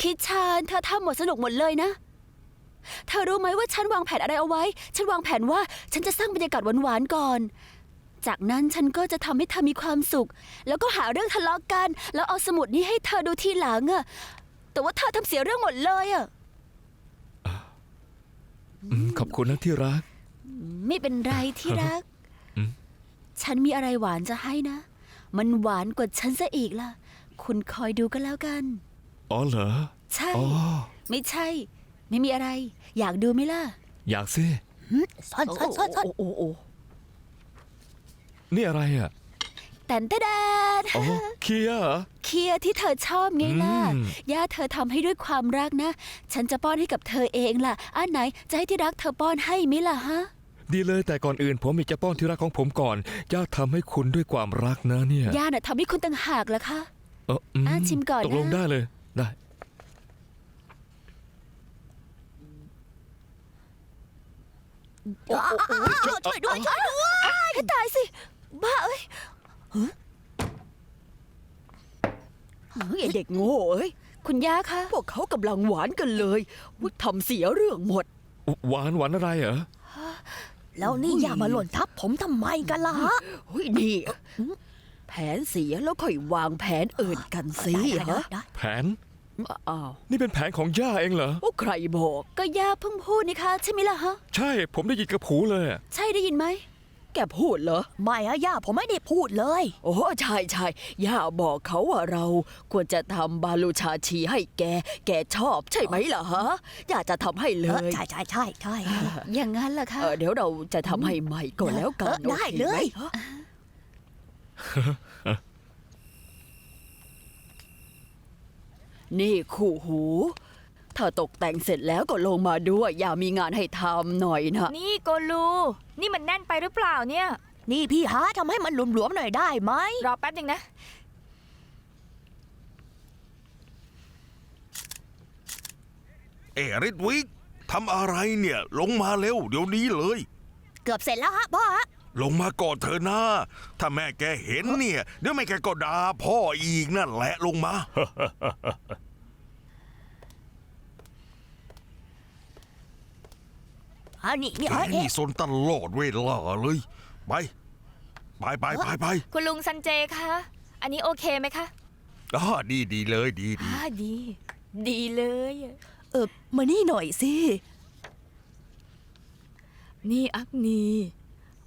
คิดชานเธอทำหมดสนุกหมดเลยนะ เธอรู้ไหมว่าฉันวางแผนอะไรเอาไว้ ฉันวางแผนว่าฉันจะสร้างบรรยากาศหวานๆก่อน จากนั้นฉันก็จะทำให้เธอมีความสุข แล้วก็หาเรื่องทะเลาะกัน แล้วเอาสมุดนี้ให้เธอดูทีหลังอะแต่ว่าเธอทำเสียเรื่องหมดเลยอะอืมขอบคุณนะที่รัก ไม่เป็นไรที่รัก อืม ฉันมีอะไรหวานจะให้นะ มันหวานกว่าฉันซะอีกล่ะ คุณคอยดูก็แล้วกัน อ๋อเหรอ ใช่ อ๋อ ไม่ใช่ ไม่มีอะไร อยากดูไหมล่ะอยากสิ ซ่อนซ่อนซ่อนซ่อนโอ้โอ้ นี่อะไรอะแต่นตะแดนอ๋อเคียร์เหรอ เคียร์ที่เธอชอบไงล่ะอืม ย่าเธอทำให้ด้วยความรักนะ ฉันจะป้อนให้กับเธอเองล่ะอันไหนจะให้ที่รักเธอป้อนให้ไหมล่ะฮะ ดีเลยแต่ก่อนอื่นผมมีจะป้อนที่รักของผมก่อนย่าทำให้คุณด้วยความรักนะเนี่ยย่าน่ะทำให้คุณต่างหากล่ะคะ เอออืมอะชิมก่อนนะ ตกลงได้เลยได้ช่วยด้วยช่วยด้วยให้ตายสิ บ้าเอ้ยเฮ้ยไอ้เด็กโง่เอ้ย คุณย่าคะ พวกเขากำลังหวานกันเลยอุ๊ยทำเสียเรื่องหมด หวานหวานอะไรเหรอ แล้วนี่อย่ามาหล่นทับผมทำไมกันล่ะฮะ เฮ้ยนี่แผนเสียแล้วค่อยวางแผนอื่นกันสิได้ได้ฮะได้แผน อ้าวนี่เป็นแผนของย่าเองเหรอ โอ้ใครบอก ก็ย่าเพิ่งพูดนี่คะใช่ไหมล่ะฮะ ใช่ ผมได้ยินกระผูเลยอะ ใช่ได้ยินไหม แกพูดเหรอ ไม่อะย่าผมไม่ได้พูดเลย โอ้ใช่ใช่ย่าบอกเขาว่าเราควรจะทำบาลูชาชีให้แก แกชอบใช่ไหมล่ะฮะย่าจะทำให้เลเออย ใช่ใช่ใช่ใช่ อย่างนั้นล่ะคะ เออเดี๋ยวเราจะทำให้ใหม่ก่อนแล้วกันเออได้โอคหมเลยฮะนี่คู่หู ถ้าตกแต่งเสร็จแล้วก็ลงมาด้วย อย่ามีงานให้ทำหน่อยนะนี่โกลู นี่มันแน่นไปหรือเปล่าเนี่ย นี่พี่ฮะทำให้มันหลวมๆหน่อยได้ไหม รอแป๊บหนึ่งนะ เอริดวิกทำอะไรเนี่ย ลงมาเร็วเดี๋ยวนี้เลย เกือบเสร็จแล้วฮะพ่อฮะลงมาก่อนเถอะนะถ้าแม่แกเห็นเนี่ย เดี๋ยวแม่แกก็ด่าพ่ออีกนั่นแหละลงมา อันนี้นี่แกเอ้ยนี่เอ๊ะสนตลอดเวลาเลย ไป ไปไปไปไปคุณลุงซันเจคะอันนี้โอเคไหมคะอ่าดีดีเลยดีดีอ่าดี ดีเลยอะเออมานี่หน่อยสิ นี่อักนี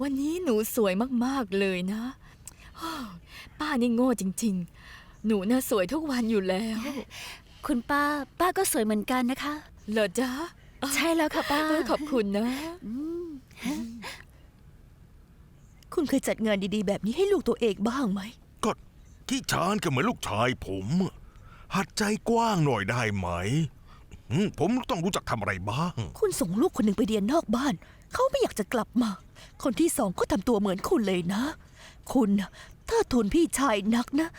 วันนี้หนูสวยมากๆเลยนะป้านี่โง่จริง ๆ หนูน่ะสวยทุกวันอยู่แล้ว คุณป้า ป้าก็สวยเหมือนกันนะคะ เหรอจ๊ะ ใช่แล้วค่ะป้าเออขอบคุณนะ คุณเคยจัดงานดีๆ แบบนี้ให้ลูกตัวเองบ้างไหม ก็ที่ชานก็เหมือนลูกชายผมอะหัดใจกว้างหน่อยได้ไหมอืมผมต้องรู้จักทำอะไรบ้าง คุณส่งลูกคนหนึ่งไปเรียนนอกบ้าน เขาไม่อยากจะกลับมา คนที่สองก็ทำตัวเหมือนคุณเลยนะ คุณน่ะเทิดทูนพี่ชายนักนะ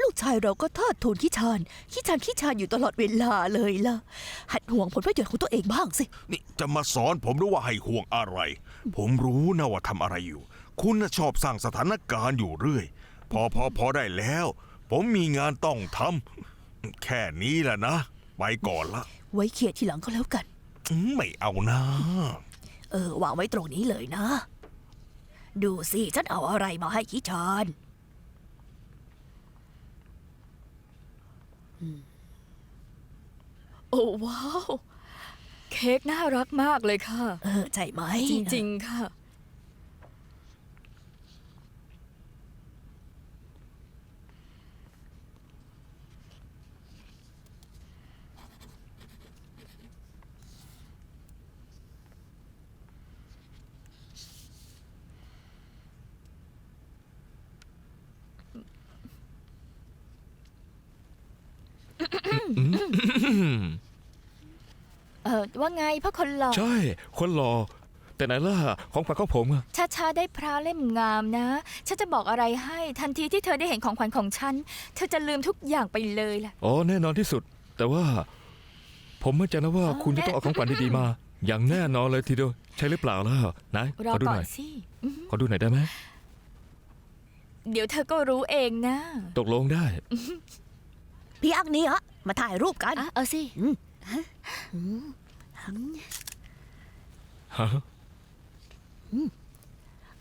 ลูกชายเราก็เทิดทูนขี้ชานขี้ชานขี้ชานอยู่ตลอดเวลาเลยล่ะ หัดห่วงผลประโยชน์ของตัวเองบ้างสิ นี่จะมาสอนผมด้วยว่าให้ห่วงอะไร ผมรู้นะว่าทำอะไรอยู่ คุณน่ะชอบสร้างสถานการณ์อยู่เรื่อย พอพอพอได้แล้ว ผมมีงานต้องทำแค่นี้แหละนะ ไปก่อนละไว้เคลียร์ทีหลังก็แล้วกัน อืมไม่เอานะ เออ วางไว้ตรงนี้เลยนะ ดูสิ ฉันเอาอะไรมาให้ขี้ชาน โอ้ว้าว เค้กน่ารักมากเลยค่ะ เออใช่ไหมจริงๆค่ะ เออว่าไงพ่อคนหล่อใช่ คนหล่อแต่ไหนล่ะของขวัญของผมอะชาชาได้พระเล่มงามนะ ฉันจะบอกอะไรให้ทันทีที่เธอได้เห็นของขวัญของฉัน เธอจะลืมทุกอย่างไปเลยล่ะ อ๋อแน่นอนที่สุด แต่ว่า ผมมั่นใจนะว่าอ๋อคุณจะต้องเอาของขวัญดีๆมา อย่างแน่นอนเลยทีเดียวใช่หรือเปล่าล่ะไหนรอขอดูก่อหนน่อยสิขอดูหน่อยได้ไหมเดี๋ยวเธอก็รู้เองนะ ตกลงได้ พี่อักนี้ฮะ มาถ่ายรูปกัน อะเอาสิฮะ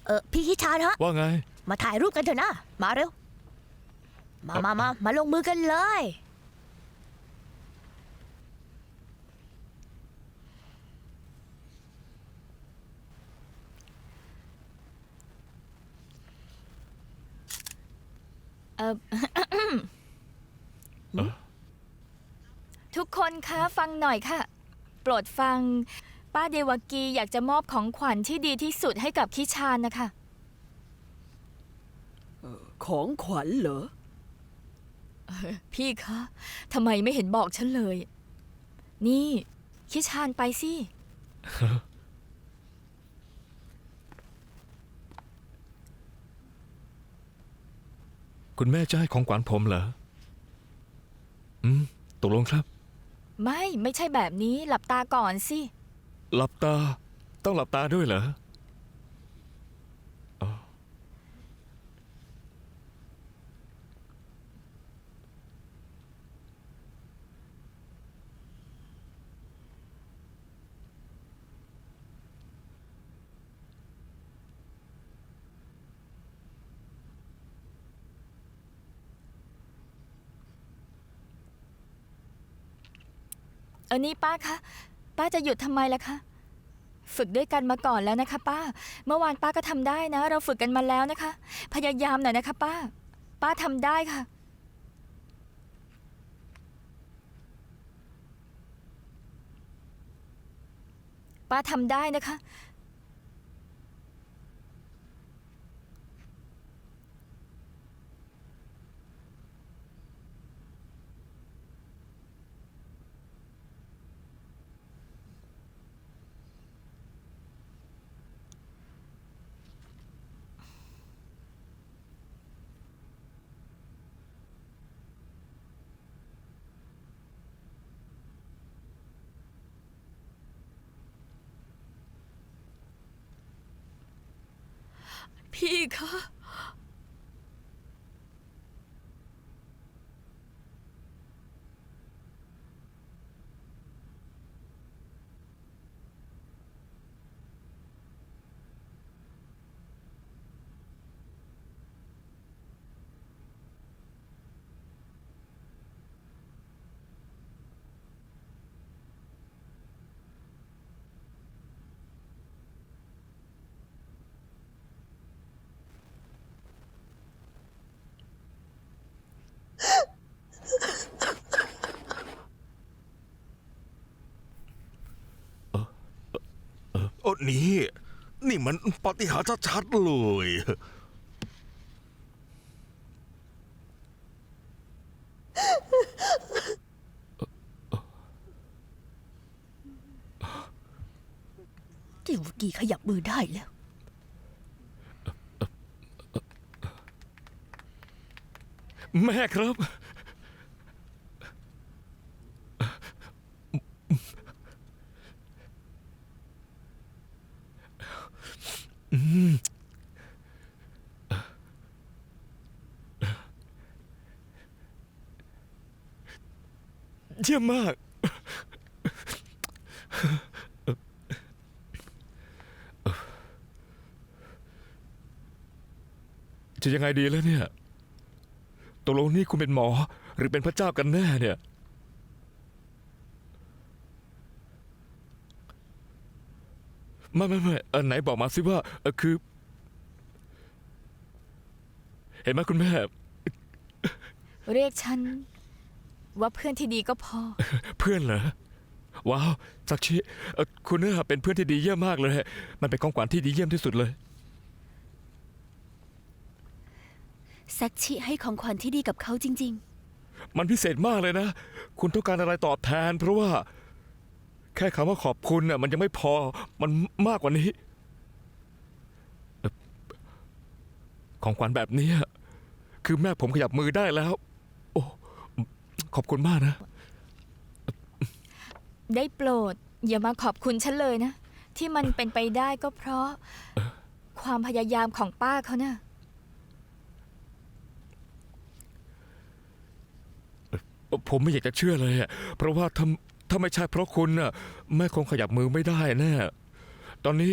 เออพี่คิชานฮะ ว่าไง มาถ่ายรูปกันเถอะนะ มาเร็ว มามามามาลงมือกันเลย เออ ทุกคนคะฟังหน่อยค่ะ โปรดฟัง ป้าเดวากีอยากจะมอบของขวัญที่ดีที่สุดให้กับคิชานนะคะ ของขวัญเหรอ พี่คะทำไมไม่เห็นบอกฉันเลย นี่ คิชานไปสิ คุณแม่จะให้ของขวัญผมเหรอ อืมตกลงครับ ไม่ ไม่ใช่แบบนี้ หลับตาก่อนสิ หลับตา ต้องหลับตาด้วยเหรออ๋อ เออนี่ป้าคะ ป้าจะหยุดทำไมล่ะคะ ฝึกด้วยกันมาก่อนแล้วนะคะ ป้า เมื่อวานป้าก็ทำได้นะ เราฝึกกันมาแล้วนะคะ พยายามหน่อยนะคะ ป้า ป้าทำได้ค่ะ ป้าทำได้นะคะ พี่คะ โอ้นี่ นี่มันปาฏิหาริย์ชัดๆเลยเดี๋ยวกี่ขยับมือได้แล้ว แม่ครับ อืม เยี่ยมมาก จะยังไงดีแล้วเนี่ย ตกลงนี่คุณเป็นหมอ หรือเป็นพระเจ้ากันแน่เนี่ย ไม่ไม่ไม่เออไหนบอกมาสิว่าเออคือ เห็นไหมคุณแม่ เรียกฉัน ว่าเพื่อนที่ดีก็พอ เพื่อนเหรอ ว้าวสักชิเออคุณเนี่ยเป็นเพื่อนที่ดีเยี่ยมมากเลย มันเป็นของขวัญที่ดีเยี่ยมที่สุดเลย ซักชิให้ของขวัญที่ดีกับเขาจริง มันพิเศษมากเลยนะ คุณต้องการอะไรตอบแทน เพราะว่า แค่คำว่าขอบคุณน่ะมันยังไม่พอมันมากกว่านี้ ของขวัญแบบนี้คือแม่ผมขยับมือได้แล้ว โอ้ขอบคุณมากนะ ได้โปรด อย่ามาขอบคุณฉันเลยนะ ที่มันเป็นไปได้ก็เพราะ ความพยายามของป้าเขานะ่ะผมไม่อยากจะเชื่อเลย เพราะว่าถ้า ถ้าไม่ใช่เพราะคุณน่ะแม่คงขยับมือไม่ได้แน่ตอนนี้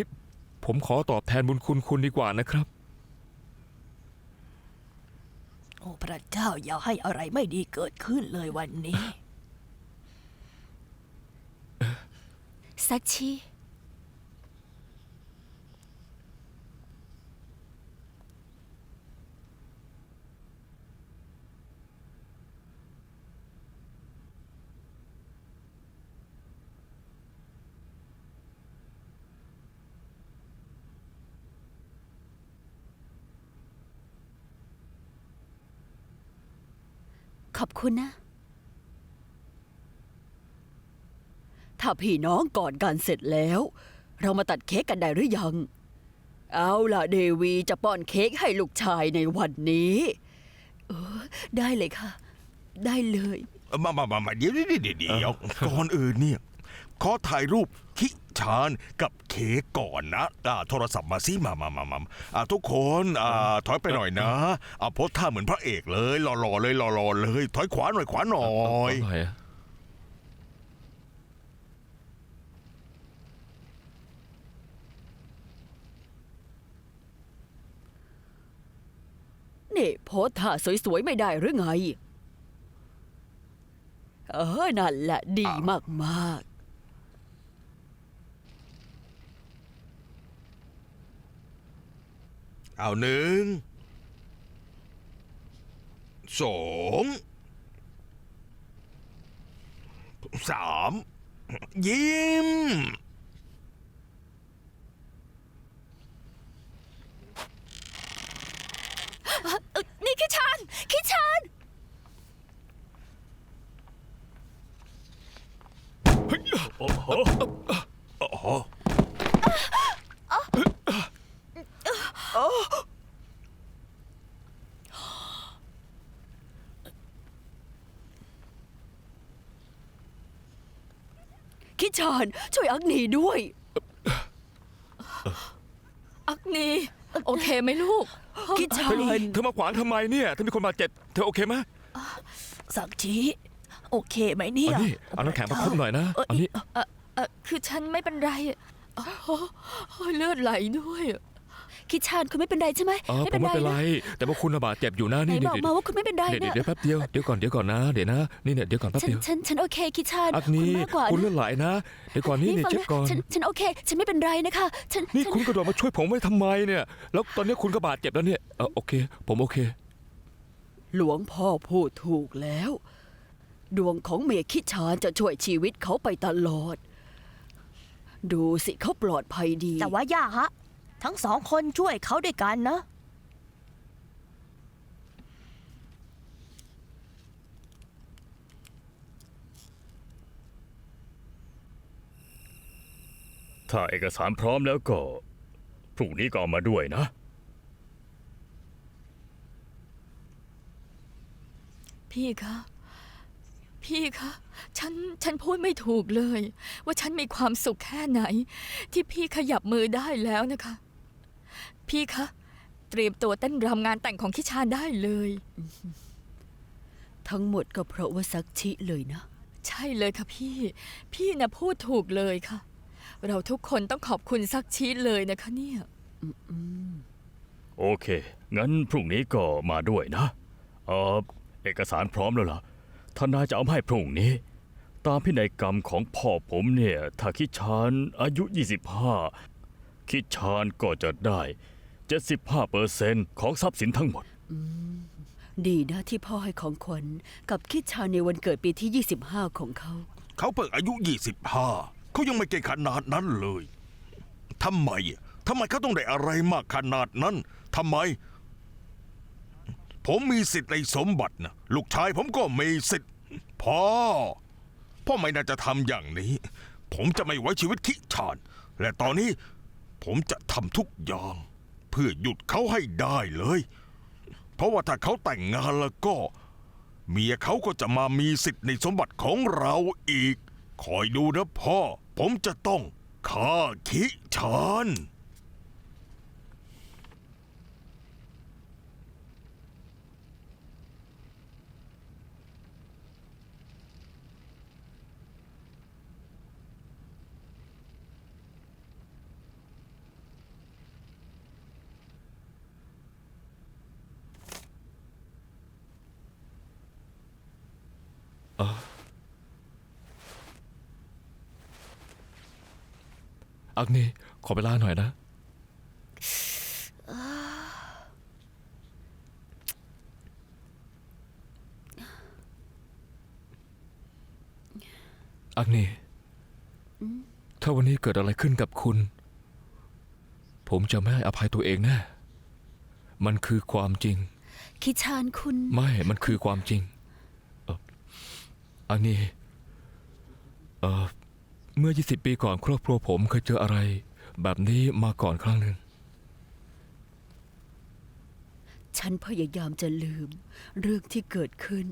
ผมขอตอบแทนบุญคุณคุณดีกว่านะครับ โอ้พระเจ้าอย่าให้อะไรไม่ดีเกิดขึ้นเลยวันนี้ ซักชี อบคุณนะ ถ้าพี่น้องก่อนการเสร็จแล้ว เรามาตัดเค้กกันได้หรือยัง เอาล่ะเดวีจะป้อนเค้กให้ลูกชายในวันนี้ได้เลยค่ะ ได้เลย มามามามาเดี๋ยวเดี๋ยวเดี๋ยวเดี๋ยวก่อนอื่นเนี่ย ขอถ่ายรูปคิ ชานกับเค้กก่อนนะอ่าโทรศัพท์มาสิมามามามาอ่าทุกคนอ่าถอยไปหน่อยนะอ่าโพสท่าเหมือนพระเอกเลยหล่อๆเลยหล่อๆเลย ถอยขวาหน่อยขวาหน่อยอร่อยอะนี่โพสท่าสวยๆ ไม่ได้หรือไง เออ นั่นแหละดีมากๆ เอาหนึ่งสองสามยิ้มนี่คิชานคิชาน คิชานช่วยอักนีด้วย อักนีโอเคไหมลูก คิชาเฮ้ยนเธอมาขวางทำไมเนี่ย ถ้ามีคนบาดเจ็บ เธอโอเคไหมสักชีโอเคไหมเนี่ยเอานี่เอาน้ำแข็งมาคบหน่อยนะเอานี่เออเออคือฉันไม่เป็นไรอ๋อเลือดไหลด้วย คิชานคุณไม่เป็นไรใช่ไหมเออผมไม่เป็นไร แต่ว่าคุณน่ะบาดเจ็บอยู่นะไหนนี่บเดี๋ยอกวมาว่าคุณไม่เป็นไรเดี๋ยวเนี่ยเดี๋ยวแป๊บเดียวเดี๋ยวก่อนเดี๋ยวก่อนนะเดี๋ยวนะนี่เนี่ยเดี๋ยวก่อนแป๊บฉันเดียวฉันฉันโอเคคิชานอักคุณนี้มากกว่าคุณนะเลือดไหลนะเดี๋ยวก่อนนี่เนี่ยฟังเช็คก่อนฉันฉันโอเค ฉันไม่เป็นไรนะคะฉันนี่ฉันคุณกระโดดมาช่วยผมไว้ทำไมเนี่ย แล้วตอนนี้คุณก็บาดเจ็บแล้วเนี่ยเออโอเค ผมโอเค หลวงพ่อพูดถูกแล้ว ดวงของเมคิชานจะช่วยชีวิตเขาไปตลอด ดูสิเขาปลอดภัยดี แต่ว่าย่าฮะ ทั้งสองคนช่วยเขาด้วยกันนะ ถ้าเอกสารพร้อมแล้วก็ พรุ่งนี้ก็เอามาด้วยนะ พี่คะ พี่คะ ฉัน ฉันพูดไม่ถูกเลย ว่าฉันมีความสุขแค่ไหน ที่พี่ขยับมือได้แล้วนะคะ พี่คะ เตรียมตัวเต้นรำงานแต่งของคิชานได้เลย ทั้งหมดก็เพราะว่าซักชิเลยนะ ใช่เลยค่ะพี่ พี่นะพูดถูกเลยค่ะ เราทุกคนต้องขอบคุณซักชีเลยนะคะเนี่ย โอเค งั้นพรุ่งนี้ก็มาด้วยนะ เออเอกสารพร้อมแล้วล่ะทนายจะเอามาให้พรุ่งนี้ ตามพินัยกรรมของพ่อผมเนี่ย ถ้าคิดชานอายุ 25 คิดชานก็จะได้ 75เปอร์เซนของทรัพย์สินทั้งหมด ดีนะที่พ่อให้ของขวัญกับคิดชานในวันเกิดปีที่ 25 ของเขา เขาเพิ่งอายุ 25 เขายังไม่เก่งขนาดนั้นเลยทำไมอะทำไมเขาต้องได้อะไรมากขนาดนั้นทำไม ผมมีสิทธิ์ในสมบัตินะลูกชายผมก็มีสิทธิ์พ่อ พ่อไม่น่าจะทำอย่างนี้ ผมจะไม่ไว้ชีวิตคิชาน และตอนนี้ผมจะทำทุกอย่าง เพื่อหยุดเขาให้ได้เลย เพราะว่าถ้าเขาแต่งงานแล้วก็ เมียเขาก็จะมามีสิทธิ์ในสมบัติของเราอีก คอยดูนะพ่อ ผมจะต้องฆ่าคิชาน อักนีขอเวลาหน่อยนะ อักนีถ้าวันนี้เกิดอะไรขึ้นกับคุณ ผมจะไม่ให้อภัยตัวเองแน่มันคือความจริง คิชานคุณ ไม่ มันคือความจริงเอออันนี้เออ เมื่อ 20 ปีก่อนครอบครัวผมเคยเจออะไร แบบนี้มาก่อนครั้งหนึ่ง ฉันพยายามจะลืม เรื่องที่เกิดขึ้น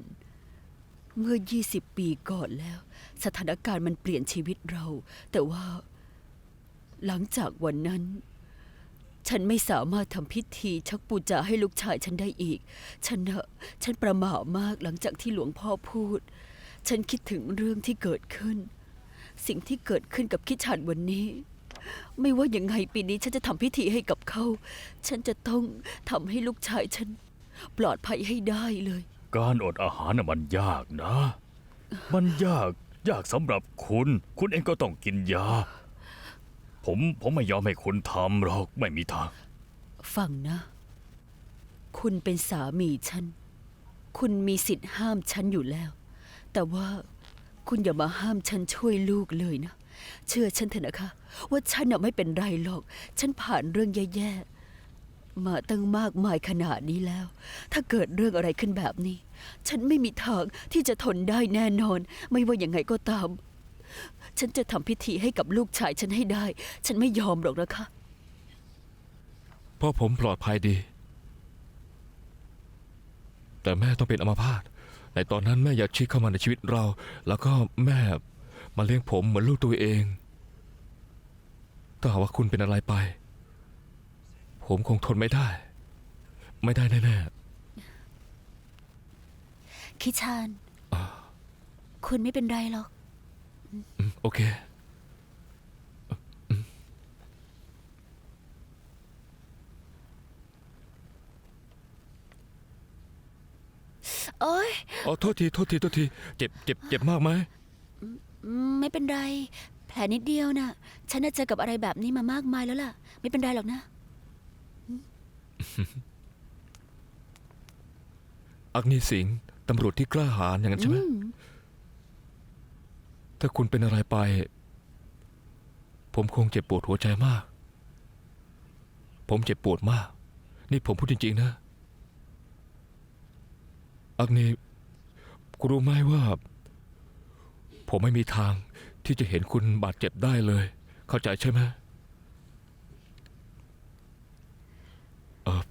เมื่อ 20 ปีก่อนแล้ว สถานการณ์มันเปลี่ยนชีวิตเรา แต่ว่า หลังจากวันนั้น ฉันไม่สามารถทำพิธีชักปูจาให้ลูกชายฉันได้อีก ฉันเนอะฉันประหม่ามากหลังจากที่หลวงพ่อพูด ฉันคิดถึงเรื่องที่เกิดขึ้น สิ่งที่เกิดขึ้นกับคิดฉันวันนี้ ไม่ว่ายังไงปีนี้ฉันจะทำพิธีให้กับเขา ฉันจะต้องทำให้ลูกชายฉัน ปลอดภัยให้ได้เลย การอดอาหารน่ะมันยากนะ มันยากยากสำหรับคุณ คุณเองก็ต้องกินยา ผมผมไม่ยอมให้คุณทำหรอกไม่มีทาง ฟังนะ คุณเป็นสามีฉัน คุณมีสิทธิ์ห้ามฉันอยู่แล้ว แต่ว่า คุณอย่ามาห้ามฉันช่วยลูกเลยนะ เชื่อฉันเถอะนะคะ ว่าฉันน่ะไม่เป็นไรหรอก ฉันผ่านเรื่องแย่ๆ มาตั้งมากมายขนาดนี้แล้ว ถ้าเกิดเรื่องอะไรขึ้นแบบนี้ ฉันไม่มีทางที่จะทนได้แน่นอน ไม่ว่ายังไงก็ตาม ฉันจะทำพิธีให้กับลูกชายฉันให้ได้ ฉันไม่ยอมหรอกนะคะพราะผมปลอดภัยดี แต่แม่ต้องเป็นอัมพาต ในตอนนั้นแม่อยากชิดเข้ามาในชีวิตเรา แล้วก็แม่มาเลี้ยงผมเหมือนลูกตัวเอง ถ้าหากว่าคุณเป็นอะไรไป ผมคงทนไม่ได้ ไม่ได้แน่คิชานคุณไม่เป็นไรหรอกๆอืมโอเค โอ้ยอ๋อโทษทีโทษทีโทษทีเจ็บเจ็บเจ็บมากไหมอืมไม่เป็นไร แผลนิดเดียวน่ะ ฉันน่ะเจอกับอะไรแบบนี้มามากมายแล้วล่ะ ไม่เป็นไรหรอกนะ อักนีสิงห์ตำรวจที่กล้าหาญอย่างนั้นใช่ไหมอืมถ้าคุณเป็นอะไรไป ผมคงเจ็บปวดหัวใจมาก ผมเจ็บปวดมาก นี่ผมพูดจริงๆนะ อักนีคุณรู้ไหมว่า ผมไม่มีทางที่จะเห็นคุณบาดเจ็บได้เลย เข้าใจใช่ไหมเออ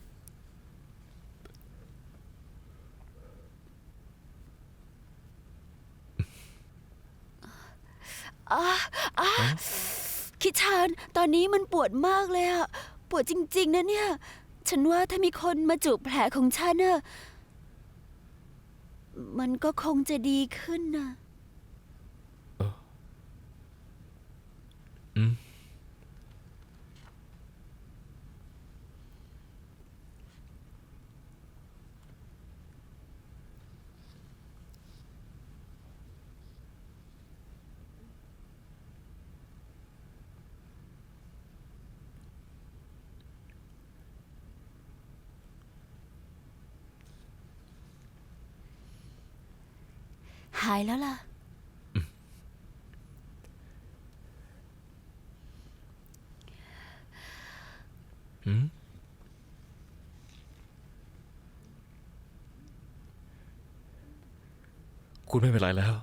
คิดชานตอนนี้มันปวดมากเลยอะปวดจริง ๆ นะเนี่ย ฉันว่าถ้ามีคนมาจูบแผลของฉันน่ะ มันก็คงจะดีขึ้นนะ อืม หายแล้วล่ะ อืมคุณไม่เป็นไรแล้ว